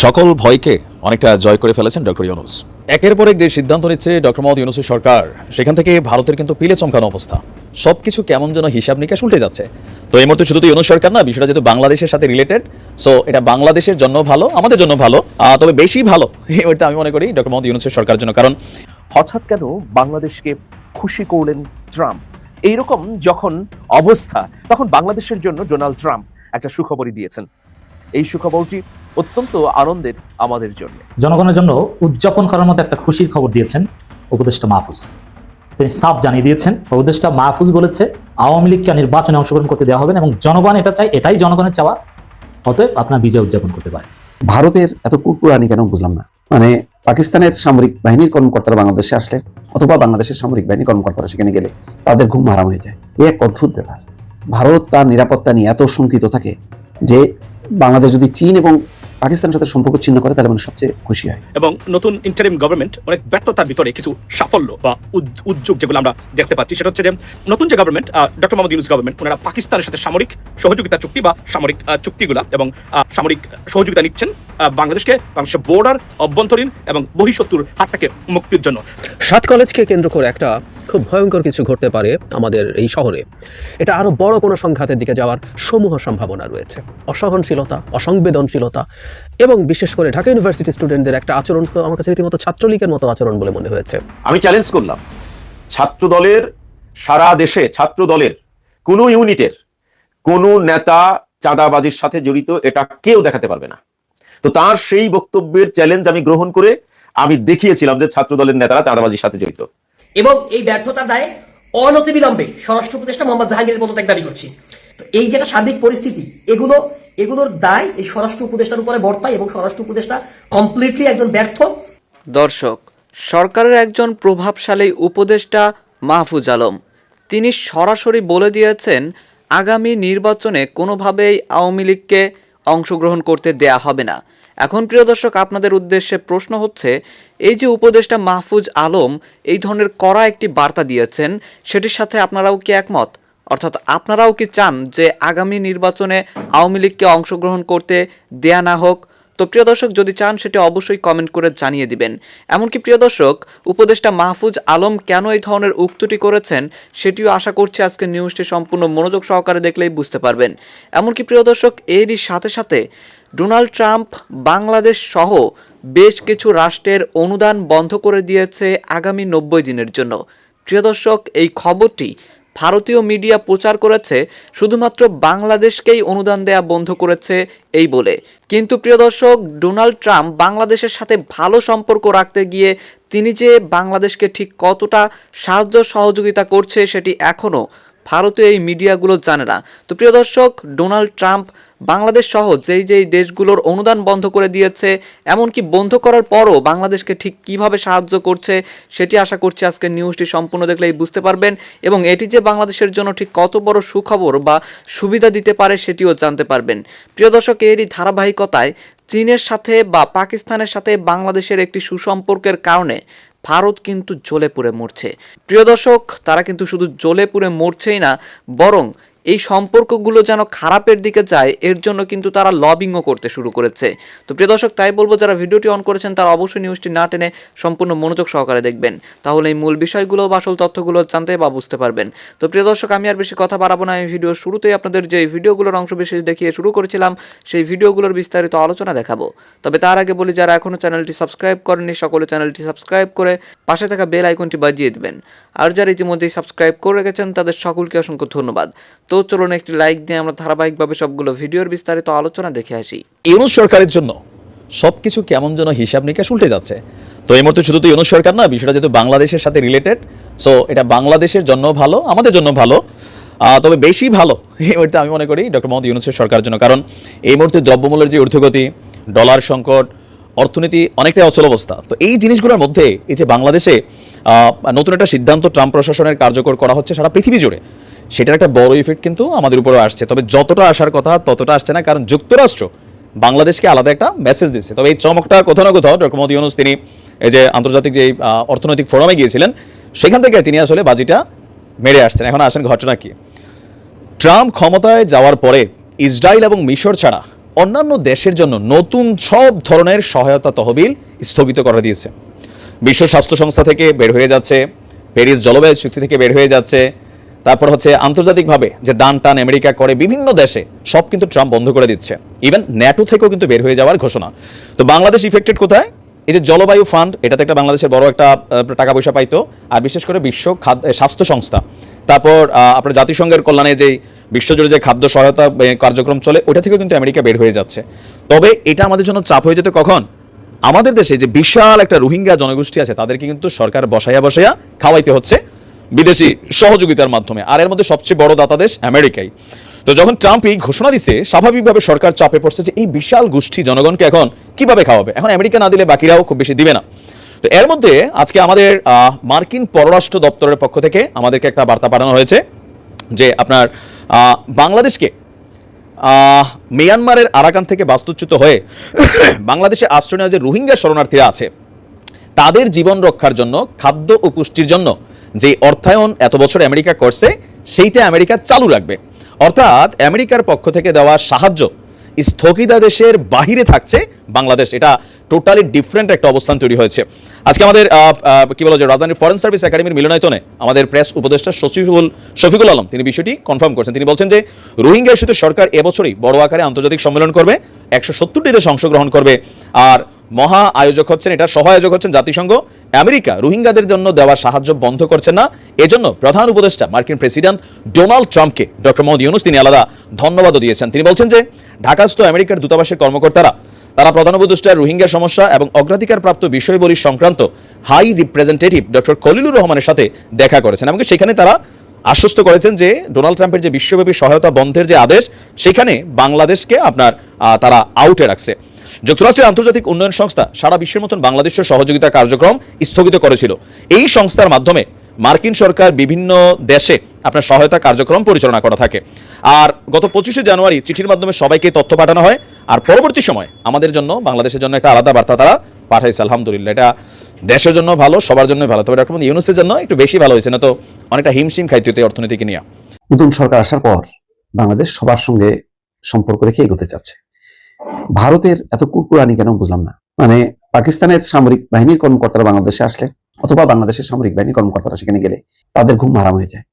সকল ভয়কে অনেকটা জয় করে ফেলেছেন ডক্টর ইউনুস। একের পর এক যে সিদ্ধান্ত নিচ্ছে ডক্টর মোহাম্মদ ইউনুসের সরকার, সেখান থেকে ভারতের কিন্তু পিলে চমকানো অবস্থা। সবকিছু কেমন যেন হিসাব নিকাশ উল্টে যাচ্ছে। তো এই মুহূর্তে শুধু তো ইউনুস সরকার না, বিষয়টা যেহেতু বাংলাদেশের সাথে রিলেটেড সো এটা বাংলাদেশের জন্য ভালো, আমাদের জন্য ভালো তবে বেশি ভালো এটা আমি মনে করি ডক্টর মোহাম্মদ ইউনুসের সরকারের জন্য। কারণ হঠাৎ কেন বাংলাদেশকে খুশি করলেন ট্রাম্প? এইরকম যখন অবস্থা, তখন বাংলাদেশের জন্য ডোনাল্ড ট্রাম্প একটা সুখবরই দিয়েছেন। এই সুখবরটি অত্যন্ত আনন্দের আমাদের জন্য। জনগণের জন্য উদযাপন করার মতো একটা খুশির খবর দিয়েছেন উপদেষ্টা মাহফুজ। তিনি সাফ জানিয়ে দিয়েছেন উপদেষ্টা মাহফুজ বলেছে আওয়ামী লীগকে নির্বাচনে অংশগ্রহণ করতে দেওয়া হবে না এবং জনগণ এটা চায় এটাই জনগণের চাওয়া। অতএব আপনার বিজয় উদযাপন করতে পারে। ভারতের এত কুকুরানি কেন বুঝলাম না? মানে পাকিস্তানের সামরিক বাহিনীর কর্মকর্তারা বাংলাদেশে আসলে অথবা বাংলাদেশের সামরিক বাহিনী কর্মকর্তারা সেখানে গেলে তাদের ঘুম হারাম হয়ে যায়। এ এক অদ্ভুত ব্যাপার। ভারত তার নিরাপত্তা নিয়ে এত শঙ্কিত থাকে যে বাংলাদেশ যদি চীন এবং পাকিস্তানের সাথে সম্পর্ক ছিন্ন করে তাহলে মানে সবচেয়ে খুশি হয়। এবং নতুন ইন্টারিম গভর্নমেন্ট অনেক ব্যর্থতার ভিতরে কিছু সাফল্য বা উদ্যোগ যেগুলো আমরা দেখতে পাচ্ছি সেটা হচ্ছে যে নতুন যে government doctor Mohammad Yunus government ওনারা পাকিস্তানের সাথে সামরিক সহযোগিতা চুক্তি বা সামরিক চুক্তিগুলা এবং আহ, সামরিক সহযোগিতা নিচ্ছেন বাংলাদেশকে বাংলাদেশের বোর্ডার অভ্যন্তরীণ এবং বহিঃশত্রুর হাত থেকে মুক্তির জন্য। সাত কলেজকে কেন্দ্র করে একটা খুব ভয়ঙ্কর কিছু ঘটতে পারে আমাদের এই শহরে। এটা আরও বড় কোনো সংঘাতের দিকে যাওয়ার সমূহ সম্ভাবনা রয়েছে। অসহনশীলতা, অসংবেদনশীলতা এবং বিশেষ করে ঢাকা ইউনিভার্সিটি স্টুডেন্টদের একটা আচরণ আমার কাছে রীতিমতো ছাত্রলীগের মতো আচরণ বলে মনে হয়েছে। আমি চ্যালেঞ্জ করলাম। ছাত্র দলের সারা দেশে ছাত্র দলের কোনো ইউনিটের কোনো নেতা চাঁদাবাজির সাথে জড়িত এটা কেউ দেখাতে পারবে না। তো তার সেই বক্তব্যের চ্যালেঞ্জ আমি গ্রহণ করে আমি দেখিয়েছিলাম যে ছাত্র দলের নেতারা চাঁদাবাজির সাথে জড়িত। এবং এই ব্যর্থতার দায়ে অনতিবিলম্বে স্বরাষ্ট্র উপদেষ্টা মোহাম্মদ জাহাঙ্গীরের পদত্যাগ দাবি করছি। তো এই যেটা সার্বিক পরিস্থিতি, এগুলো, এগুলোর দায় এই স্বরাষ্ট্র উপদেষ্টার উপরে বর্তায় এবং স্বরাষ্ট্র উপদেষ্টা কমপ্লিটলি একজন ব্যর্থ। দর্শক, সরকারের একজন প্রভাবশালী উপদেষ্টা মাহফুজ আলম, তিনি সরাসরি বলে দিয়েছেন, আগামী নির্বাচনে কোনোভাবেই আওয়ামী লীগকে অংশগ্রহণ করতে দেয়া হবে না। এখন প্রিয় দর্শক, আপনাদের উদ্দেশ্যে প্রশ্ন হচ্ছে, এই যে উপদেষ্টা মাহফুজ আলম এই ধরনের কড়া একটি বার্তা দিয়েছেন, সেটির সাথে আপনারাও কি একমত? অর্থাৎ আপনারাও কি চান যে আগামী নির্বাচনে আওয়ামী লীগকে অংশগ্রহণ করতে দেয়া না হোক তো প্রিয় দর্শক, যদি চান সেটি অবশ্যই কমেন্ট করে জানিয়ে দিবেন। এমনকি প্রিয় দর্শক, উপদেষ্টা মাহফুজ আলম কেন এই ধরনের উক্তিটি করেছেন সেটিও আশা করছি আজকে নিউজটি সম্পূর্ণ মনোযোগ সহকারে দেখলেই বুঝতে পারবেন। এমনকি প্রিয় দর্শক, এরই সাথে সাথে ডোনাল্ড ট্রাম্প, বাংলাদেশ সহ বেশ কিছু রাষ্ট্রের অনুদান বন্ধ করে দিয়েছে আগামী নব্বই দিনের জন্য। প্রিয় দর্শক, এই খবরটি ভারতীয় মিডিয়া প্রচার করেছে, শুধুমাত্র বাংলাদেশকেই অনুদান দেয়া বন্ধ করেছে এই বলে। কিন্তু প্রিয় দর্শক, ডোনাল্ড ট্রাম্প বাংলাদেশের সাথে ভালো সম্পর্ক রাখতে গিয়ে তিনি যে বাংলাদেশকে ঠিক কতটা সাহায্য সহযোগিতা করছে সেটি এখনও ভারতীয় এই মিডিয়াগুলো জানে না। তো প্রিয় দর্শক, ডোনাল্ড ট্রাম্প বাংলাদেশ সহ যেই যেই দেশগুলোর অনুদান বন্ধ করে দিয়েছে, এমনকি বন্ধ করার পরও বাংলাদেশকে ঠিক কীভাবে সাহায্য করছে সেটি আশা করছি আজকে নিউজটি সম্পূর্ণ দেখলেই বুঝতে পারবেন এবং এটি যে বাংলাদেশের জন্য ঠিক কত বড় সুখবর বা সুবিধা দিতে পারে সেটিও জানতে পারবেন। প্রিয় দর্শক, এরই ধারাবাহিকতায় চীনের সাথে বা পাকিস্তানের সাথে বাংলাদেশের একটি সুসম্পর্কের কারণে ভারত কিন্তু জ্বলে পুড়ে মরছে। প্রিয় দর্শক, তারা কিন্তু শুধু জ্বলে পুড়ে মরছেই না, বরং এই সম্পর্কগুলো যেন খারাপের দিকে যায়, এর জন্য কিন্তু তারা লবিংও করতে শুরু করেছে। তো প্রিয় দর্শক, তাই বলব, যারা ভিডিওটি অন করেছেন, তারা অবশ্যই নিউজটি না টেনে সম্পূর্ণ মনোযোগ সহকারে দেখবেন। তাহলে এই মূল বিষয়গুলো বা আসল তথ্যগুলো জানতে বা বুঝতে পারবেন। তো প্রিয় দর্শক, আমি আর বেশি কথা বাড়াবো না। আমি ভিডিওর শুরুতেই আপনাদের যে ভিডিওগুলোর অংশ বিশেষ দেখিয়ে শুরু করেছিলাম, সেই ভিডিওগুলোর বিস্তারিত আলোচনা দেখাবো। তবে তার আগে বলি, যারা এখনও চ্যানেলটি সাবস্ক্রাইব করেননি, সকলে চ্যানেলটি সাবস্ক্রাইব করে পাশে থাকা বেল আইকনটি বাজিয়ে দেবেন। আর যারা ইতিমধ্যেই সাবস্ক্রাইব করে রেখেছেন, তাদের সকলকে অসংখ্য ধন্যবাদ। তো চলুন একটি লাইক দিয়ে আমরা ধারাবাহিকভাবে সবগুলো ভিডিওর বিস্তারিত আলোচনা দেখে আসি। ইউনুস সরকারের জন্য সবকিছু কেমন যেন হিসাব নিকাশ উল্টে যাচ্ছে। তো এই মুহূর্তে শুধু তো ইউনুস সরকার না, বিষয়টা যেহেতু বাংলাদেশের সাথে রিলেটেড সো এটা বাংলাদেশের জন্য ভালো, আমাদের জন্য ভালো তবে বেশি ভালো এই মুহূর্তে আমি মনে করি ডক্টর মোহাম্মদ ইউনুসের সরকারের জন্য। কারণ এই মুহূর্তে দ্রব্যমূল্যের যে ঊর্ধ্বগতি ডলার সংকট, অর্থনীতি অনেকটাই অচল অবস্থা। তো এই জিনিসগুলোর মধ্যে এই যে বাংলাদেশে নতুন একটা সিদ্ধান্ত ট্রাম্প প্রশাসনের কার্যকর করা হচ্ছে সারা পৃথিবী জুড়ে। সেটার একটা বড় ইফেক্ট কিন্তু আমাদের উপরেও আসছে। তবে যতটা আসার কথা ততটা আসছে না, কারণ যুক্তরাষ্ট্র বাংলাদেশকে আলাদা একটা মেসেজ দিচ্ছে। তবে এই চমকটা কোথাও না কোথাও ডক্টর মোদী ইউনুস, তিনি এই যে আন্তর্জাতিক যে অর্থনৈতিক ফোরামে গিয়েছিলেন, সেখান থেকে তিনি আসলে বাজিটা মেরে আসছেন। এখন আসেন ঘটনা কি? ট্রাম্প ক্ষমতায় যাওয়ার পরে ইসরায়েল এবং মিশর ছাড়া অন্যান্য দেশের জন্য নতুন সব ধরনের সহায়তা তহবিল স্থগিত করে দিয়েছে। বিশ্ব স্বাস্থ্য সংস্থা থেকে বের হয়ে যাচ্ছে, প্যারিস জলবায়ু চুক্তি থেকে বের হয়ে যাচ্ছে। তারপর হচ্ছে আন্তর্জাতিকভাবে যে দান টান আমেরিকা করে বিভিন্ন দেশে, সব কিন্তু ট্রাম্প বন্ধ করে দিচ্ছে। ইভেন ন্যাটো থেকেও কিন্তু বের হয়ে যাওয়ার ঘোষণা। তো বাংলাদেশ ইফেক্টেড কোথায়? এই যে জলবায়ু ফান্ড এটাতে একটা বাংলাদেশের বড় একটা টাকা পয়সা পাইতো, আর বিশেষ করে বিশ্ব খাদ্য স্বাস্থ্য সংস্থা। তারপর আপনার জাতিসংঘের কল্যাণে যেই বিশ্বজুড়ে যে খাদ্য সহায়তা কার্যক্রম চলে, ওটা থেকেও কিন্তু আমেরিকা বের হয়ে যাচ্ছে। তবে এটা আমাদের জন্য চাপ হয়ে যেতে কখন? আমাদের দেশে যে বিশাল একটা রোহিঙ্গা জনগোষ্ঠী আছে, তাদেরকে কিন্তু সরকার বসাইয়া বসাইয়া খাওয়াইতে হচ্ছে বিদেশি সহযোগিতার মাধ্যমে। আর এর মধ্যে সবচেয়ে বড় দাতা দেশ আমেরিকাই। তো যখন ট্রাম্প এই ঘোষণা দিছে, স্বাভাবিকভাবে সরকার চাপে পড়ছে যে এই বিশাল গোষ্ঠী জনগণকে এখন কীভাবে খাওয়াবে? এখন আমেরিকা না দিলে বাকিরাও খুব বেশি দিবে না। তো এর মধ্যে আজকে আমাদের মার্কিন পররাষ্ট্র দপ্তরের পক্ষ থেকে আমাদেরকে একটা বার্তা পাঠানো হয়েছে যে আপনার বাংলাদেশকে মিয়ানমারের আরাকান থেকে বাস্তুচ্যুত হয়ে বাংলাদেশে আশ্রয় নেওয়া যে রোহিঙ্গা শরণার্থীরা আছে, তাদের জীবন রক্ষার জন্য, খাদ্য ও পুষ্টির জন্য যে অর্থায়ন এত বছর আমেরিকা করছে, সেইটা আমেরিকা চালু রাখবে। অর্থাৎ আমেরিকার পক্ষ থেকে দেওয়া সাহায্য স্থগিতাদেশের বাহিরে থাকছে বাংলাদেশ। এটা টোটালি ডিফারেন্ট একটা অবস্থান তৈরি হয়েছে। আজকে আমাদের কি বলা যায়, রাজধানীর ফরেন সার্ভিস একাডেমির মিলনায়তনে আমাদের প্রেস উপদেষ্টা শফিকুল শফিকুল আলম, তিনি বিষয়টি কনফার্ম করছেন। তিনি বলছেন যে, রোহিঙ্গা ইস্যুতে সরকার এবছরই বড় আকারে আন্তর্জাতিক সম্মেলন করবে, একশো সত্তরটি দেশ অংশগ্রহণ করবে, আর মহা আয়োজক হচ্ছেন, এটা সহ আয়োজক হচ্ছেন জাতিসংঘ। আমেরিকা রোহিঙ্গাদের জন্য দেওয়া সাহায্য বন্ধ করছে না। এজন্য প্রধান উপদেষ্টা, মার্কিন প্রেসিডেন্ট ডোনাল্ড ট্রাম্পকে ডক্টর মোহাম্মদ ইউনুস তিনি আলাদা ধন্যবাদও দিয়েছেন। তিনি বলছেন যে, ঢাকাস্থ আমেরিকার দূতাবাসের কর্মকর্তারা তারা প্রধান উপদেষ্টার রোহিঙ্গা সমস্যা এবং অগ্রাধিকারপ্রাপ্ত বিষয়বলী সংক্রান্ত হাই রিপ্রেজেন্টেটিভ ডক্টর খলিলুর রহমানের সাথে দেখা করেছেন। এমনকি সেখানে তারা আশ্বস্ত করেছেন যে ডোনাল্ড ট্রাম্পের যে বিশ্বব্যাপী সহায়তা বন্ধের যে আদেশ, সেখানে বাংলাদেশকে আপনার তারা আউটে রাখছে। যুক্তরাষ্ট্রের আন্তর্জাতিক উন্নয়ন সংস্থা সারা বিশ্বের মতন বাংলাদেশের সহযোগিতা কার্যক্রম স্থগিত করেছিল। এই সংস্থার মাধ্যমে মার্কিন সরকার বিভিন্ন দেশে আপনার সহায়তা কার্যক্রম পরিচালনা করা থাকে। আর গত পঁচিশে জানুয়ারি চিঠির মাধ্যমে সবাইকে তথ্য পাঠানো হয়। আর পরবর্তী সময় আমাদের জন্য, বাংলাদেশের জন্য একটা আলাদা বার্তা তারা পাঠাইছে, আলহামদুলিল্লাহ। এটা দেশের জন্য ভালো, সবার জন্য ভালো। তবে ডক্টর ইউনুসের জন্য একটু বেশি ভালো হয়েছে। না তো, অনেকটা হিমশিম খাইতে হতো অর্থনীতিকে নিয়ে। নতুন সরকার আসার পর বাংলাদেশ সবার সঙ্গে সম্পর্ক রেখে এগোতে চাচ্ছে। ভারতের এত কুকুরানি কেন বুঝলাম না। মানে পাকিস্তানের সামরিক বাহিনীর কর্মকর্তারা বাংলাদেশে আসলে অথবা বাংলাদেশের সামরিক বাহিনী কর্মকর্তারা সেখানে গেলে তাদের ঘুম হারাম হয়ে যায়।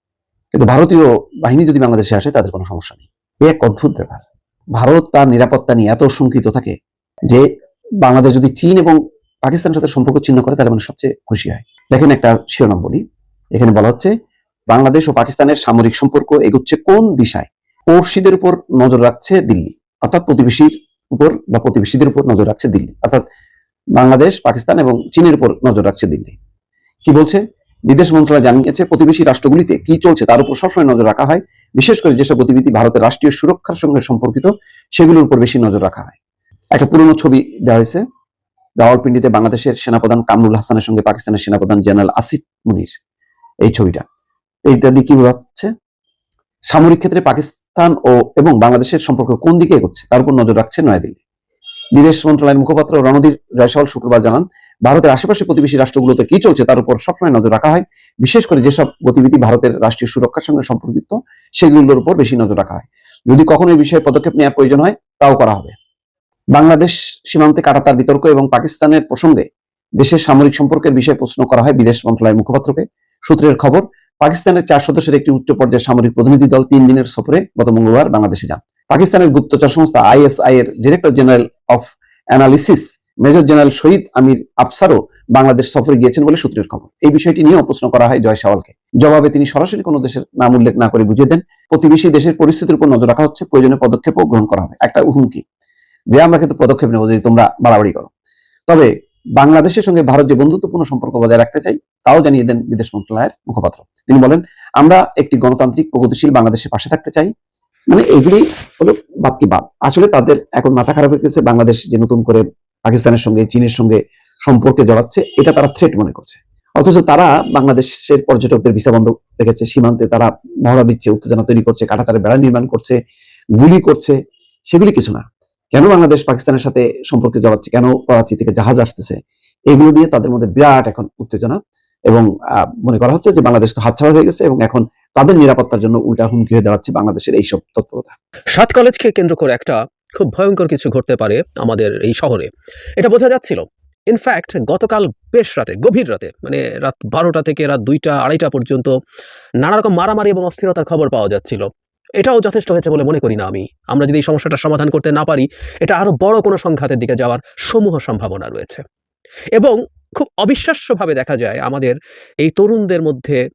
কিন্তু ভারতীয় বাহিনী যদি বাংলাদেশে আসে, তাদের কোনো সমস্যা নেই। এ এক অদ্ভুত ব্যাপার। ভারত তার নিরাপত্তা নিয়ে এত শঙ্কিত থাকে যে বাংলাদেশ যদি চীন এবং পাকিস্তানের সাথে সম্পর্ক ছিন্ন করে, তাহলে মানে সবচেয়ে খুশি হয়। দেখেন একটা শিরোনাম বলি। এখানে বলা হচ্ছে, বাংলাদেশ ও পাকিস্তানের সামরিক সম্পর্ক এগুচ্ছে কোন দিশায়? পড়শিদের উপর নজর রাখছে দিল্লি। অর্থাৎ প্রতিবেশীর উপর বা প্রতিবেশীদের উপর নজর রাখছে দিল্লি। অর্থাৎ বাংলাদেশ, পাকিস্তান এবং চীনের উপর নজর রাখছে দিল্লি। কি বলছে? বিদেশ মন্ত্রণালয় জানিয়েছে প্রতিবেশী রাষ্ট্রগুলিতে কি চলছে তার উপর সবসময় নজর রাখা হয়। বিশেষ করে যেসব গতিবিধি ভারতের রাষ্ট্রীয় সুরক্ষার সঙ্গে সম্পর্কিত, সেগুলোর উপর বেশি নজর রাখা হয়। একটা পুরনো ছবি দেওয়া হয়েছে। রাওয়ালপিন্ডিতে বাংলাদেশের সেনাপ্রধান কামরুল হাসানের সঙ্গে পাকিস্তানের সেনাপ্রধান জেনারেল আসিফ মুনির এই ছবিটা। এইটা দিয়ে কি বোঝাচ্ছে? সামরিক ক্ষেত্রে পাকিস্তান ও এবং বাংলাদেশের সম্পর্ক কোন দিকে এগোচ্ছে তার উপর নজর রাখছে নয়াদিল্লি। বিদেশ মন্ত্রণালয়ের মুখপাত্র রণধীর রায়সওয়াল শুক্রবার জানান ভারতের আশেপাশে প্রতিবেশী রাষ্ট্রগুলোতে কি চলছে তার উপর সবসময় নজর রাখা হয়। বিশেষ করে যেসব গতিবিধি ভারতের রাষ্ট্রীয় সুরক্ষার সঙ্গে সম্পর্কিত, সেগুলোর উপর বেশি নজর রাখা হয়। যদি কখনো এই বিষয়ে পদক্ষেপ নেওয়ার প্রয়োজন হয়, তাও করা হবে। বাংলাদেশ সীমান্তে কাটাতার বিতর্ক এবং পাকিস্তানের প্রসঙ্গে দেশের সামরিক সম্পর্কের বিষয়ে প্রশ্ন করা হয় বিদেশ মন্ত্রণালয়ের মুখপাত্রকে। সূত্রের খবর, পাকিস্তানের চার সদস্যের একটি উচ্চ পর্যায়ের সামরিক প্রতিনিধি দল তিন দিনের সফরে গত মঙ্গলবার বাংলাদেশে যান। পাকিস্তানের গুপ্তচর সংস্থা আইএসআই এর director general of analysis major general Shahid Amir আফসারও Bangladesh সফরে গিয়েছেন বলে সূত্রের খবর। এই বিষয়টি নিয়েও প্রশ্ন করা হয় জয় সাওয়ালকে। জবাবে তিনি সরাসরি কোনো দেশের নাম উল্লেখ না করে বুঝিয়ে দেন, প্রতিবেশী দেশের পরিস্থিতির উপর নজর রাখা হচ্ছে প্রয়োজনীয় পদক্ষেপও গ্রহণ করা হবে। একটা হুমকি। যে আমরা কিন্তু পদক্ষেপ নেব যদি তোমরা বাড়াবাড়ি করো। তবে বাংলাদেশের সঙ্গে ভারত যে বন্ধুত্বপূর্ণ সম্পর্ক বজায় রাখতে চাই, তাও জানিয়ে দেন বিদেশ মন্ত্রণালয়ের মুখপাত্র। তিনি বলেন, আমরা একটি গণতান্ত্রিক, প্রগতিশীল বাংলাদেশের পাশে থাকতে চাই। মানে এগুলি হলো বাদ। আসলে তাদের এখন মাথা খারাপ হয়ে গেছে। বাংলাদেশ যে নতুন করে পাকিস্তানের সঙ্গে, চীনের সঙ্গে সম্পর্কে জড়াচ্ছে, এটা তারা থ্রেট মনে করছে। অথচ তারা বাংলাদেশের পর্যটকদের ভিসা বন্ধ রেখেছে, সীমান্তে তারা মহড়া দিচ্ছে, উত্তেজনা তৈরি করছে কাটাতারে বেড়া নির্মাণ করছে, গুলি করছে, সেগুলি কিছু না। কেন বাংলাদেশ পাকিস্তানের সাথে সম্পর্কে জড়াচ্ছে, কেন করাচি থেকে জাহাজ আসতেছে, এগুলো নিয়ে তাদের মধ্যে বিরাট এখন উত্তেজনা এবং মনে করা হচ্ছে যে বাংলাদেশ তো হাতছাড়া হয়ে গেছে এবং এখন তাদের নিরাপত্তার জন্য উল্টা হুমকি হয়ে দাঁড়াচ্ছে বাংলাদেশের এইসব তৎপরতা। সাত কলেজকে কেন্দ্র করে একটা খুব ভয়ঙ্কর কিছু ঘটতে পারে আমাদের এই শহরে। এটা বোঝা যাচ্ছিল। ইনফ্যাক্ট গতকাল বেশ রাতে, গভীর রাতে মানে রাত বারোটা থেকে রাত দুইটা, আড়াইটা পর্যন্ত নানা রকম মারামারি এবং অস্থিরতার খবর পাওয়া যাচ্ছিল। এটাও যথেষ্ট হয়েছে বলে মনে করি না আমি। আমরা যদি এই সমস্যাটার সমাধান করতে না পারি, এটা আরও বড় কোনো সংঘাতের দিকে যাওয়ার সমূহ সম্ভাবনা রয়েছে। এবং খুব অবিশ্বাস্যভাবে দেখা যায় আমাদের এই তরুণদের মধ্যে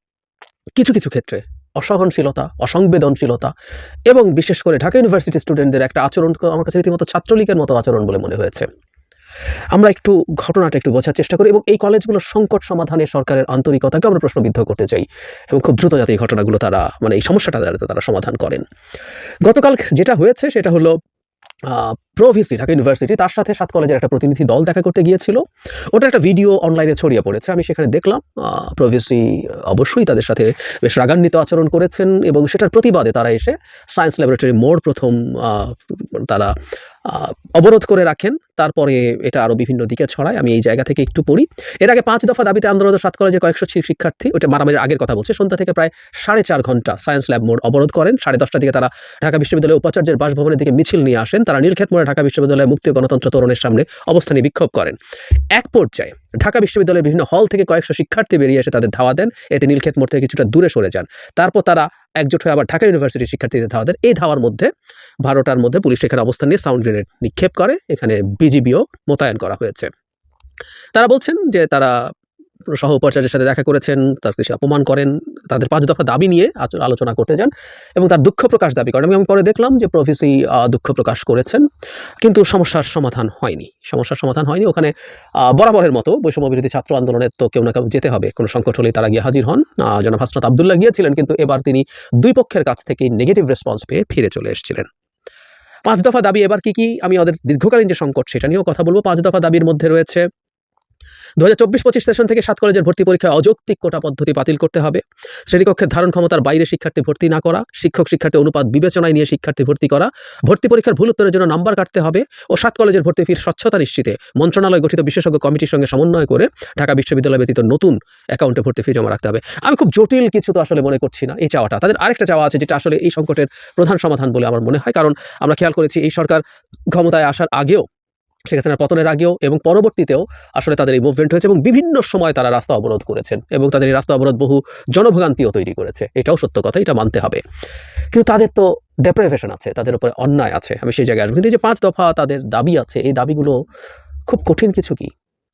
কিছু কিছু ক্ষেত্রে অসহনশীলতা, অসংবেদনশীলতা এবং বিশেষ করে ঢাকা ইউনিভার্সিটি স্টুডেন্টদের একটা আচরণ আমার কাছে রীতিমতো ছাত্রলীগের মতো আচরণ বলে মনে হয়েছে। আমরা একটু ঘটনাটা একটু বোঝার চেষ্টা করি এবং এই কলেজগুলোর সংকট সমাধানে সরকারের আন্তরিকতাকে আমরা প্রশ্নবিদ্ধ করতে চাই এবং খুব দ্রুত যাতে এই ঘটনাগুলো তারা মানে এই সমস্যাটা তারা সমাধান করেন। গতকাল যেটা হয়েছে সেটা হলো প্রভিসি ঢাকা ইউনিভার্সিটি তার সাথে সাত কলেজের একটা প্রতিনিধি দল দেখা করতে গিয়েছিল। ওটা একটা ভিডিও অনলাইনে ছড়িয়ে পড়েছে। আমি সেখানে দেখলাম প্রভিসি অবশ্যই তাদের সাথে বেশ রাগান্বিত আচরণ করেছেন এবং সেটার প্রতিবাদে তারা এসে সায়েন্স ল্যাবরেটরি মোড় প্রথম তারা অবরোধ করে রাখেন। তারপরে এটা আরও বিভিন্ন দিকে ছড়ায়। আমি এই জায়গা থেকে একটু পড়ি। এর আগে পাঁচ দফা দাবিতে আন্দোলনের সাত কলেজে কয়েকশো শিক্ষার্থী ওটা মারামারির আগের কথা বলছে, সন্ধ্যা থেকে প্রায় সাড়ে চার ঘণ্টা সায়েন্স ল্যাব মোড় অবরোধ করেন। সাড়ে দশটার দিকে তারা ঢাকা বিশ্ববিদ্যালয়ের উপাচার্যের বাসভবনের দিকে মিছিল নিয়ে আসেন। তারা নীলক্ষেত মোড়ে ঢাকা বিশ্ববিদ্যালয়ের মুক্তি গণতন্ত্র তোরণের সামনে অবস্থানে বিক্ষোভ করেন। এক পর্যায়ে ঢাকা বিশ্ববিদ্যালয়ের বিভিন্ন হল থেকে কয়েকশো শিক্ষার্থী বেরিয়ে এসে তাদের ধাওয়া দেন। এতে নীলক্ষেত মোড় থেকে কিছুটা দূরে সরে যান। তারপর তারা একজোট হয়ে আবার ঢাকা ইউনিভার্সিটির শিক্ষার্থীদের ধাওয়া দেন এই ধাওয়ার মধ্যে বারোটার মধ্যে পুলিশ এখানে অবস্থান নিয়ে সাউন্ড গ্রেনেড নিক্ষেপ করে। এখানে বিজিবিও মোতায়েন করা হয়েছে। তারা বলছেন যে তারা সহ উপাচার্যের সাথে দেখা করেছেন, তার কিছু অপমান করেন, তাদের পাঁচ দফা দাবি নিয়ে আলোচনা করতে যান এবং তার দুঃখ প্রকাশ দাবি করেন। এবং আমি পরে দেখলাম যে প্রফেসি দুঃখ প্রকাশ করেছেন, কিন্তু সমস্যার সমাধান হয়নি। সমস্যার সমাধান হয়নি। ওখানে বরাবরের মতো বৈষম্য বিরোধী ছাত্র আন্দোলনের তো কেউ না কেউ যেতে হবে। কোনো সংকট হলেই তারা গিয়ে হাজির হন। জনাব হাসনাত আবদুল্লাহ গিয়েছিলেন, কিন্তু এবার তিনি দুই পক্ষের কাছ থেকে নেগেটিভ রেসপন্স পেয়ে ফিরে চলে এসেছিলেন। পাঁচ দফা দাবি এবার কি কি? আমি ওদের দীর্ঘকালীন যে সংকট, সেটা নিয়েও কথা বলব। পাঁচ দফা দাবির মধ্যে রয়েছে দু হাজার চব্বিশ পঁচিশ সেশন থেকে সাত কলেজের ভর্তি পরীক্ষায় অযৌক্তিক কোটা পদ্ধতি বাতিল করতে হবে। শ্রেণীকক্ষের ধারণ ক্ষমতার বাইরে শিক্ষার্থী ভর্তি না করা, শিক্ষক শিক্ষার্থী অনুপাত বিবেচনায় নিয়ে শিক্ষার্থী ভর্তি করা, ভর্তি পরীক্ষার ভুল উত্তরের জন্য নাম্বার কাটতে হবে ও সাত কলেজের ভর্তি ফির স্বচ্ছতা নিশ্চিতে মন্ত্রণালয় গঠিত বিশেষজ্ঞ কমিটির সঙ্গে সমন্বয় করে ঢাকা বিশ্ববিদ্যালয় ব্যতীত নতুন অ্যাকাউন্টে ভর্তি ফি জমা রাখতে হবে। আমি খুব জটিল কিছু তো আসলে মনে করছি না এই চাওয়াটা। তাদের আরেকটা চাওয়া আছে যেটা আসলে এই সংকটের প্রধান সমাধান বলে আমার মনে হয়। কারণ আমরা খেয়াল করেছি এই সরকার ক্ষমতায় আসার আগেও শেখ হাসিনার পতনের আগেও এবং পরবর্তীতেও আসলে তাদের এই মুভমেন্ট হয়েছে এবং বিভিন্ন সময় তারা রাস্তা অবরোধ করেছেন এবং তাদের এই রাস্তা অবরোধ বহু জনভোগান্তিও তৈরি করেছে। এটাও সত্য কথা, এটা মানতে হবে। কিন্তু তাদের তো ডেপ্রাইভেশন আছে, তাদের উপরে অন্যায় আছে। আমি সেই জায়গায় আসব। কিন্তু এই যে পাঁচ দফা তাদের দাবি আছে, এই দাবিগুলো খুব কঠিন কিছু কি?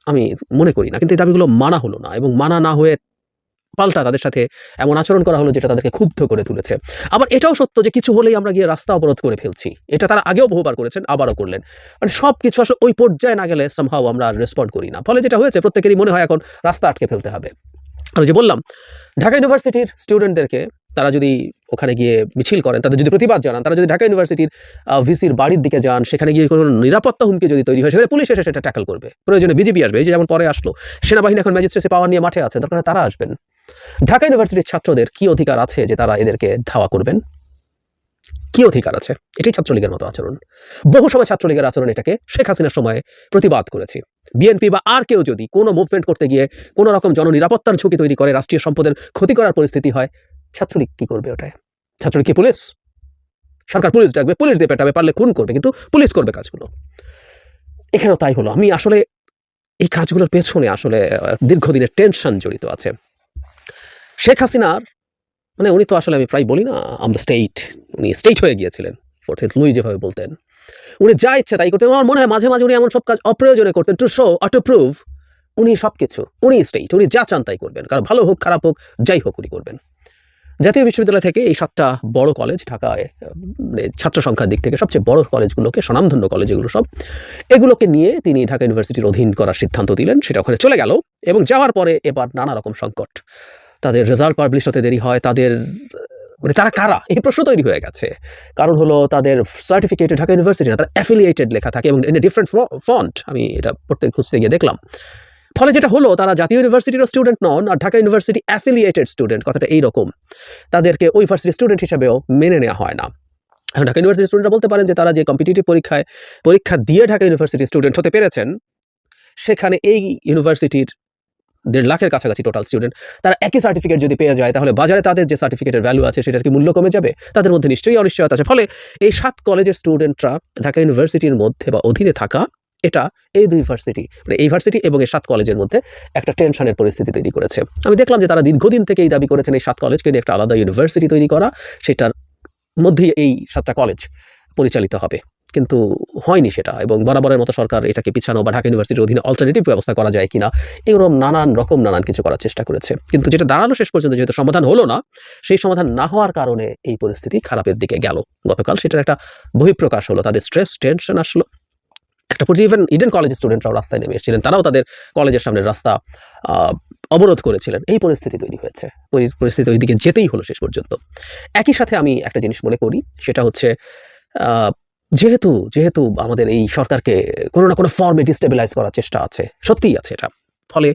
আমি মনে করি না। কিন্তু এই দাবিগুলো মানা হলো না এবং মানা না হয়ে পাল্টা তাদের সাথে এমন আচরণ করা হলো যেটা তাদেরকে ক্ষুব্ধ করে তুলেছে। আবার এটাও সত্য যে কিছু হলেই আমরা গিয়ে রাস্তা অবরোধ করে ফেলছি। এটা তারা আগেও বহুবার করেছেন, আবারও করলেন। মানে সব কিছু আসলে ওই পর্যায়ে না গেলে সামহাও আমরা রেসপন্ড করি না। ফলে যেটা হয়েছে, প্রত্যেকেরই মনে হয় এখন রাস্তা আটকে ফেলতে হবে। আমি যে বললাম, ঢাকা ইউনিভার্সিটির স্টুডেন্টদেরকে তারা যদি ওখানে গিয়ে মিছিল করেন, তাদের যদি প্রতিবাদ জানান, তারা যদি ঢাকা ইউনিভার্সিটির ভিসির বাড়ির দিকে যান, সেখানে গিয়ে কোনো নিরাপত্তা হুমকি যদি তৈরি হয়, সেখানে পুলিশ এসে সেটা ট্যাকল করবে। প্রয়োজনে বিজেপি আসবে। এই যে যেমন পরে আসলো, সেনাবাহিনী এখন ম্যাজিস্ট্রেসি পাওয়ার নিয়ে মাঠে আছে, দরকার হলে তারা আসবেন। ঢাকা ইউনিভার্সিটির ছাত্রদের কি অধিকার আছে যে তারা এদেরকে ধাওয়া করবেন? কি অধিকার আছে? এটাই ছাত্রলীগের মতো আচরণ। বহু সময় ছাত্রলীগের আচরণ এটাকে শেখ হাসিনার সময় প্রতিবাদ করেছি। বিএনপি বা আর কেউ যদি কোনো মুভমেন্ট করতে গিয়ে কোনো রকম জননিরাপত্তার ঝুঁকি তৈরি করে রাষ্ট্রীয় সম্পদের ক্ষতি করার পরিস্থিতি হয়, ছাত্রলীগ কি করবে ওটায়? ছাত্রলীগ কি পুলিশ? সরকার পুলিশ ডাকবে, পুলিশ দিয়ে পেটাবে, পারলে খুন করবে, কিন্তু পুলিশ করবে কাজগুলো। এখানেও তাই হলো। আমি আসলে এই কাজগুলোর পেছনে আসলে দীর্ঘদিনের টেনশন জড়িত আছে। শেখ হাসিনার মানে উনি তো আসলে আমি প্রায় বলি না আম দ্য স্টেট উনি স্টেট হয়ে গিয়েছিলেন ফোর্থ লুই যেভাবে বলতেন। উনি যা ইচ্ছে তাই করতেন, আমার মনে হয় মাঝে মাঝে উনি এমন সব কাজ অপ্রয়োজনে করতেন টু শো আর টু প্রুভ উনি সব কিছু উনি স্টেট উনি যা চান তাই করবেন কারণ ভালো হোক, খারাপ হোক, যাই হোক উনি করবেন। জাতীয় বিশ্ববিদ্যালয় থেকে এই সাতটা বড় কলেজ ঢাকায় মানে ছাত্র সংখ্যার দিক থেকে সবচেয়ে বড় কলেজগুলোকে স্বনামধন্য কলেজ এগুলো সব, এগুলোকে নিয়ে তিনি ঢাকা ইউনিভার্সিটির অধীন করার সিদ্ধান্ত দিলেন, সেটা ওখানে চলে গেল, এবং যাওয়ার পরে এবার নানা রকম সংকট। তাদের রেজাল্ট পাবলিশ হতে দেরি হয়, তাদের মানে তারা কারা? এই প্রশ্ন তৈরি হয়ে গেছে। কারণ হলো তাদের সার্টিফিকেটে ঢাকা ইউনিভার্সিটি না, তারা অ্যাফিলিয়েটেড লেখা থাকে এবং ডিফারেন্ট ফন্ট আমি এটা পড়তে খুঁজতে গিয়ে দেখলাম। ফলে যেটা হলো, তারা জাতীয় ইউনিভার্সিটিরও স্টুডেন্ট নন আর ঢাকা ইউনিভার্সিটি অ্যাফিলিয়েটেড স্টুডেন্ট কথাটা এইরকম। তাদেরকে ওই ভার্সিটির স্টুডেন্ট হিসাবেও মেনে নেওয়া হয় না। এখন ঢাকা ইউনিভার্সিটির স্টুডেন্টরা বলতে পারেন যে, তারা যে কম্পিটিটিভ পরীক্ষায়, পরীক্ষা দিয়ে ঢাকা ইউনিভার্সিটির স্টুডেন্ট হতে পেরেছেন, সেখানে এই ইউনিভার্সিটির দেড় লাখের কাছাকাছি টোটাল স্টুডেন্ট তারা একই সার্টিফিকেট যদি পেয়ে যায়, তাহলে বাজারে তাদের যে সার্টিফিকেটের ভ্যালু আছে, সেটার কি মূল্য কমে যাবে? তাদের মধ্যে নিশ্চয়ই অনিশ্চয়তা আছে। ফলে এই সাত কলেজের স্টুডেন্টরা ঢাকা ইউনিভার্সিটির মধ্যে বা অধীনে থাকা, এটা এই দুই ভার্সিটি মানে এই এবং এই সাত কলেজের মধ্যে একটা টেনশনের পরিস্থিতি তৈরি করেছে। আমি দেখলাম যে তারা দীর্ঘদিন থেকে এই দাবি করেছেন এই সাত কলেজকে নিয়ে একটা আলাদা ইউনিভার্সিটি তৈরি করা, সেটার মধ্যেই এই সাতটা কলেজ পরিচালিত হবে। কিন্তু হয়নি সেটা এবং বরাবরের মতো সরকার এটাকে পিছানো বা ঢাকা ইউনিভার্সিটির অধীনে অল্টারনেটিভ ব্যবস্থা করা যায় কিনা, এরকম নানান রকম নানান কিছু করার চেষ্টা করেছে। কিন্তু যেটা দাঁড়াল শেষ পর্যন্ত যেহেতু সমাধান হলো না, সেই সমাধান না হওয়ার কারণে এই পরিস্থিতি খারাপের দিকে গেল। গতকাল সেটার একটা বহিঃপ্রকাশ হলো, তাদের স্ট্রেস টেনশন আসলো। একটা পর্যায়ে ইভেন ইডেন কলেজের স্টুডেন্টরাও রাস্তায় নেমে এসেছিলেন, তারাও তাদের কলেজের সামনে রাস্তা অবরোধ করেছিলেন। এই পরিস্থিতি তৈরি হয়েছে। ওই পরিস্থিতি ওইদিকে যেতেই হলো শেষ পর্যন্ত। একই সাথে আমি একটা জিনিস মনে করি, সেটা হচ্ছে যেহেতু যেহেতু আমাদের এই সরকারকে কোনো না কোনো ফর্মে ডিস্টেবিলাইজ করার চেষ্টা আছে, সত্যিই আছে এটা। ফলে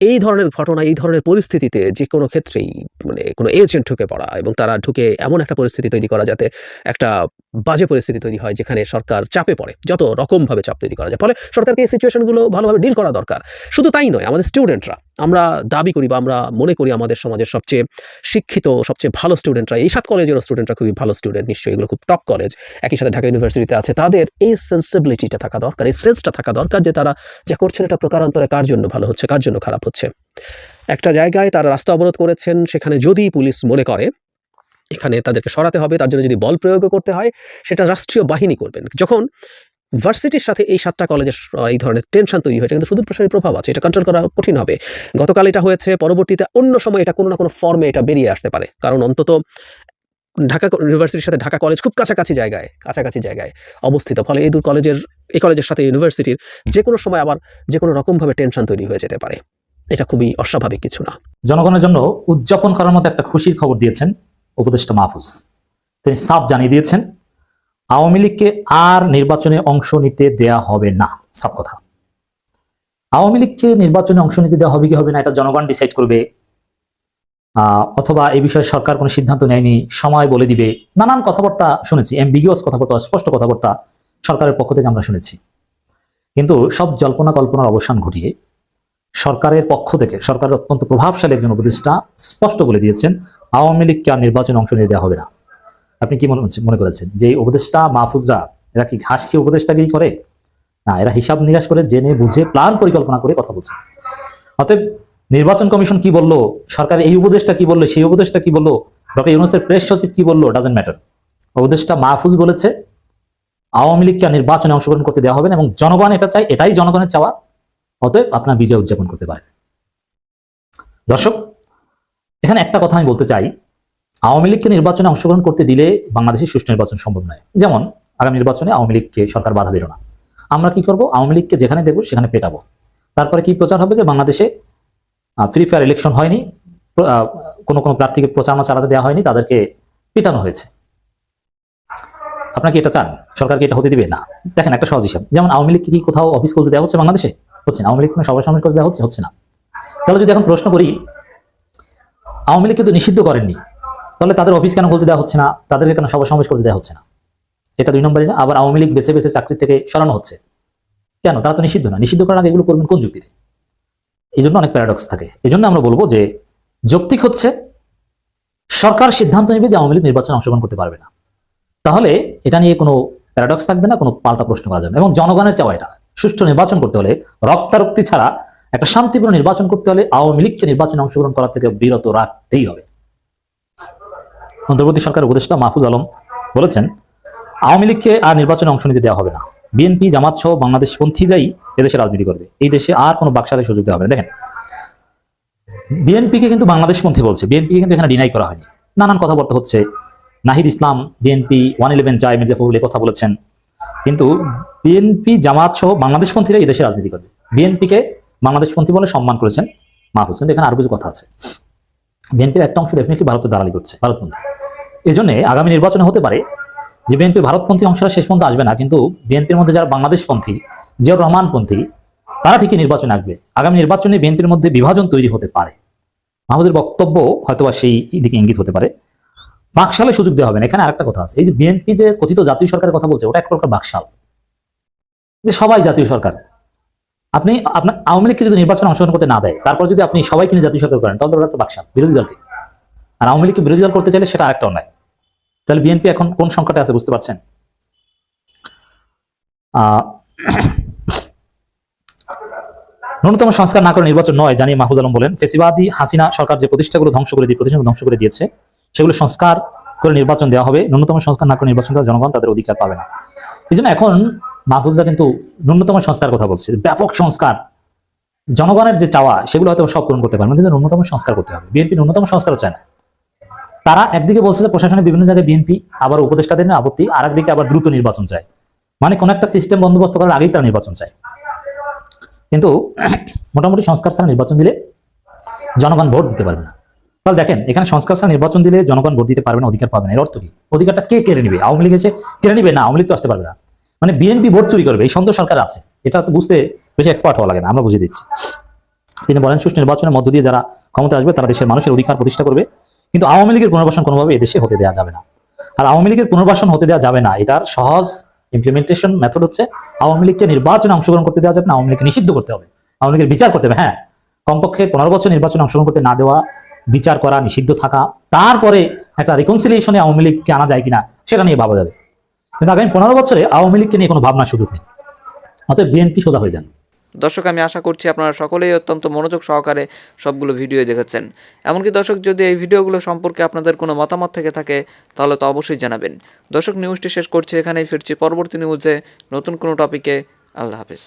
এই ধরনের ঘটনা, এই ধরনের পরিস্থিতিতে যে কোনো ক্ষেত্রেই মানে কোনো এজেন্ট ঢুকে পড়া এবং তারা ঢুকে এমন একটা পরিস্থিতি তৈরি করা যাতে একটা বাজে পরিস্থিতি তৈরি হয় যেখানে সরকার চাপে পড়ে, যত রকমভাবে চাপ তৈরি করা যায়। ফলে সরকারকে এই সিচুয়েশনগুলো ভালোভাবে ডিল করা দরকার। শুধু তাই নয়, আমাদের স্টুডেন্টরা আমরা দাবি করি বা আমরা মনে করি আমাদের সমাজের সবচেয়ে শিক্ষিত, সবচেয়ে ভালো স্টুডেন্টরা এই সাত কলেজেরও স্টুডেন্টরা খুবই ভালো স্টুডেন্ট নিশ্চয়ই এগুলো খুব টপ কলেজ একই সাথে ঢাকা ইউনিভার্সিটিতে আছে, তাদের এই সেন্সিবিলিটিটা থাকা দরকার, এই সেন্সটা থাকা দরকার যে তারা যা করছেন এটা প্রকারান্তরে কার জন্য ভালো হচ্ছে, কার জন্য খারাপ হচ্ছে। একটা জায়গায় তারা রাস্তা অবরোধ করেছেন, সেখানে যদি পুলিশ মনে করে এখানে তাদেরকে সরাতে হবে, তার জন্য যদি বল প্রয়োগও করতে হয়, সেটা রাষ্ট্রীয় বাহিনী করবেন। যখন ভার্সিটির সাথে এই সাতটা কলেজের এই ধরনের টেনশন তৈরি হয়েছে, কিন্তু সুদূর প্রসারী প্রভাব আছে, এটা কন্ট্রোল করা কঠিন হবে। গতকাল এটা হয়েছে, পরবর্তীতে অন্য সময় এটা কোনো না কোনো ফর্মে এটা বেরিয়ে আসতে পারে। কারণ অন্তত ঢাকা ইউনিভার্সিটির সাথে ঢাকা কলেজ খুব কাছাকাছি জায়গায় কাছাকাছি জায়গায় অবস্থিত। ফলে এই দু কলেজের, এই কলেজের সাথে ইউনিভার্সিটির যে কোনো সময় আবার যে কোনো রকমভাবে টেনশন তৈরি হয়ে যেতে পারে। এটা খুবই অস্বাভাবিক কিছু না। জনগণের জন্য উদযাপন করার মতো একটা খুশির খবর দিয়েছেন উপদেষ্টা মাহফুজ। তিনি সাফ জানিয়ে দিয়েছেন, আওয়ামী লীগকে আর নির্বাচনে অংশ নিতে দেয়া হবে না। সব কথা। আওয়ামী লীগকে নির্বাচনে অংশ নিতে দেওয়া হবে কি হবে না, এটা জনগণ ডিসাইড করবে। অথবা এই বিষয়ে সরকার কোনো সিদ্ধান্ত নেয়নি, সময় বলে দিবে। নানান কথাবার্তা শুনেছি এমবিগিওস কথাবার্তা স্পষ্ট কথাবার্তা সরকারের পক্ষ থেকে আমরা শুনেছি। কিন্তু সব জল্পনা কল্পনার অবসান ঘটিয়ে সরকারের পক্ষ থেকে, সরকারের অত্যন্ত প্রভাবশালী একজন উপদেষ্টা স্পষ্ট বলে দিয়েছেন, আওয়ামী লীগকে আর নির্বাচনে অংশ নিয়ে দেওয়া হবে না। আপনি কি মনে মনে করেছেন যে উপদেষ্টা মাহফুজরা, এরা কি ঘাস খেয়ে উপদেষ্টাকেই করে? না, এরা হিসাব নিকাশ করে, জেনে বুঝে প্ল্যান পরিকল্পনা করে কথা বলছে। অতএব নির্বাচন কমিশন কি বলল, সরকার এই উপদেষ্টা কি বলল, সেই উপদেষ্টা কি বলল, ডক্টর ইউনুসের প্রেস সচিব কি বলল ডাজেন্ট ম্যাটার উপদেষ্টা মাহফুজ বলেছে, আওয়ামী লীগকে নির্বাচনে অংশগ্রহণ করতে দেওয়া হবে না এবং জনগণ এটা চাই এটাই জনগণের চাওয়া। অতএব আপনার বিজয় উদযাপন করতে পারেন। দর্শক, এখানে একটা কথা আমি বলতে চাই। আওয়ামী লীগকে নির্বাচনে অংশগ্রহণ করতে দিলে বাংলাদেশের সুষ্ঠু নির্বাচন সম্ভব নয়। যেমন, আগামী নির্বাচনে আওয়ামী লীগকে সরকার বাধা দিল না। আমরা কি করব? আওয়ামী লীগকে যেখানে দেখব, সেখানে পেটাবো। তারপরে কি প্রচার হবে? যে বাংলাদেশে ফ্রি ফায়ার ইলেকশন হয়নি কোনো কোনো প্রার্থীকে প্রচারণা চালাতে দেওয়া হয়নি, তাদেরকে পেটানো হয়েছে। আপনাকে এটা চান? সরকারকে এটা হতে দিবে? না। দেখেন, একটা সহজ হিসাব। যেমন, আওয়ামী লীগকে কি কোথাও অফিস খুলতে দেওয়া হচ্ছে বাংলাদেশে? হচ্ছে না। আওয়ামী লীগ কোনো সভা সমাবেশ করতে দেওয়া হচ্ছে? হচ্ছে না। তাহলে যদি এখন প্রশ্ন করি, আওয়ামী লীগকে তো নিষিদ্ধ করেননি। তাহলে তাদের অফিস কেন খুলতে দেওয়া হচ্ছে না? তাদেরকে কেন সভা সমাবেশ করতে দেওয়া হচ্ছে না? এটা দুই নম্বরই না? আবার আওয়ামী লীগ বেছে বেছে চাকরি থেকে সরানো হচ্ছে। কেন? তারা তো নিষিদ্ধ না। নিষিদ্ধ করার আগে এগুলো করবেন কোন যুক্তিতে? এই জন্য অনেক প্যারাডক্স থাকে। এই জন্য আমরা বলব যে, যৌক্তিক হচ্ছে সরকার সিদ্ধান্ত নেবে যে আওয়ামী লীগ নির্বাচনে অংশগ্রহণ করতে পারবে না। তাহলে এটা নিয়ে কোনো প্যারাডক্স থাকবে না, কোনো পাল্টা প্রশ্ন করা যাবে এবং জনগণের চাওয়া এটা। সুষ্ঠু নির্বাচন করতে হলে রক্তারক্তি ছাড়া একটা শান্তিপূর্ণ নির্বাচন করতে হলে আওয়ামী লীগকে নির্বাচনে অংশগ্রহণ করা থেকে বিরত রাখতেই হবে। অন্তর্বর্তী সরকার উপদেষ্টা মাহফুজ আলম বলেছেন, আওয়ামী লীগকে আর নির্বাচনে অংশ নিতে দেওয়া হবে না। বিএনপি, জামাত সহ বাংলাদেশ পন্থীরাই এদেশে রাজনীতি করবে। এই দেশে আর কোনো বাকশালের সুযোগ দেওয়া হবে না। দেখেন, বিএনপিকে কিন্তু বাংলাদেশ পন্থী বলছে। বিএনপিকে কিন্তু এখানে ডিনাই করা হয়নি। নানান কথাবার্তা হচ্ছে। Nahid Islam, BNP, one eleven চাই মির্জা ফখরুল কথা বলেছেন। কিন্তু বিএনপি জামাত সহ বাংলাদেশপন্থীরা এই দেশে রাজনীতি করবে। বিএনপিকে বাংলাদেশপন্থী বলে সম্মান করেছেন মাহফুজ, কিন্তু এখানে আরও কিছু কথা আছে। বিএনপির একটা অংশ ডেফিনেটলি ভারতের দালালি করছে, ভারতপন্থী। এই জন্য আগামী নির্বাচনে হতে পারে যে বিএনপি ভারতপন্থী অংশটা শেষ পর্যন্ত আসবে না, কিন্তু বিএনপির মধ্যে যারা বাংলাদেশপন্থী জিয়াউর রহমানপন্থী তারা ঠিকই নির্বাচনে আসবে। আগামী নির্বাচনে বিএনপির মধ্যে বিভাজন তৈরি হতে পারে। মাহমুদের বক্তব্য হয়তোবা সেই দিকে ইঙ্গিত হতে পারে। বাকশালে সুযোগ দেওয়া হবে না। এখানে আরেকটা কথা আছে। এই যে বিএনপি যে কথিত জাতীয় সরকারের কথা বলছে, ওটা এক প্রকার বাকশাল। যে সবাই জাতীয় সরকার। আপনি আপনার আওয়ামী লীগকে যদি নির্বাচনে অংশগ্রহণ করতে না দেয়। তারপর যদি আপনি সবাইকে নিয়ে জাতীয় সরকার করেন, তাহলে ওটা একটা বাকশাল, বিরোধী দলকে। আর আওয়ামী লীগকে বিরোধী দল করতে চাইলে সেটা আরেকটা অন্যায়। তাহলে বিএনপি এখন কোন সংকটে আছে বুঝতে পারছেন? ন্যূনতম সংস্কার না করে নির্বাচন নয়, জানিয়ে মাহফুজ আলম বলেন। ফেসিবাদী হাসিনা সরকার যে প্রতিষ্ঠাগুলো ধ্বংস করে দিয়ে প্রতিষ্ঠান ধ্বংস করে দিয়েছে সেগুলো সংস্কার করে নির্বাচন দেওয়া হবে। ন্যূনতম সংস্কার না করে নির্বাচন দেওয়া জনগণ তাদের অধিকার পাবে না। এই এখন মাহফুজরা কিন্তু ন্যূনতম সংস্কার কথা বলছে। ব্যাপক সংস্কার। জনগণের যে চাওয়া, সেগুলো হয়তো সব পূরণ করতে পারবে কিন্তু ন্যূনতম সংস্কার করতে হবে। বিএনপি ন্যূনতম সংস্কারও চায় না। তারা একদিকে বলছে যে প্রশাসনের বিভিন্ন জায়গায় বিএনপি, আবার উপদেষ্টাদের নিয়ে আপত্তি, আর একদিকে আবার দ্রুত নির্বাচন চায়। মানে কোন একটা সিস্টেম বন্দোবস্ত করার আগেই তারা নির্বাচন চায়। কিন্তু মোটামুটি সংস্কার ছাড়া নির্বাচন দিলে জনগণ ভোট দিতে পারবে না। তাহলে দেখেন, এখানে সংস্কার ছাড়া নির্বাচন দিলে জনগণ ভোট দিতে পারবে না, অধিকার পাবে না। এর অর্থ কি? অধিকারটা কে কেড়ে নিবে? আওয়ামী লীগ এসে কেড়ে নিবে? না, আওয়ামী লীগ তো আসতে পারবে না। মানে বিএনপি ভোট চুরি করবে, এই সন্দেহ সরকার আছে। এটা তো বুঝতে বেশি এক্সপার্ট হওয়া লাগে না, আমরা বুঝিয়ে দিচ্ছি। তিনি বলেন, সুষ্ঠু নির্বাচনের মধ্য দিয়ে যারা ক্ষমতা আসবে, তারা দেশের মানুষের অধিকার প্রতিষ্ঠা করবে। কিন্তু আওয়ামী লীগের পুনর্বাসন কোনোভাবে এদেশে হতে দেওয়া যাবে না। আর আওয়ামী লীগের পুনর্বাসন হতে দেওয়া যাবে না, এটার সহজ ইমপ্লিমেন্টেশন মেথড হচ্ছে আওয়ামী লীগকে নির্বাচনে অংশগ্রহণ করতে দেওয়া যাবে না, আওয়ামী লীগকে নিষিদ্ধ করতে হবে। আওয়ামী লীগের বিচার করতে হবে হ্যাঁ। কমপক্ষে পনেরো বছর নির্বাচনে অংশগ্রহণ করতে না দেওয়া বিচার করা, নিষিদ্ধ থাকা, তারপরে একটা রিকনসিলিয়েশনে আওয়ামী লীগকে আনা যায় কিনা, সেটা নিয়ে ভাবা যাবে। কিন্তু আগামী পনেরো বছরে আওয়ামী লীগকে নিয়ে কোনো ভাবনার সুযোগ নেই। অতএব বিএনপি সোজা হয়ে যান। দর্শক, আমি আশা করছি আপনারা সকলেই অত্যন্ত মনোযোগ সহকারে সবগুলো ভিডিও দেখেছেন। এমনকি দর্শক, যদি এই ভিডিওগুলো সম্পর্কে আপনাদের কোনো মতামত থেকে থাকে, তাহলে তো অবশ্যই জানাবেন। দর্শক, নিউজটি শেষ করছি এখানেই, ফিরছি পরবর্তী নিউজে নতুন কোনো টপিকে আল্লাহ হাফিজ।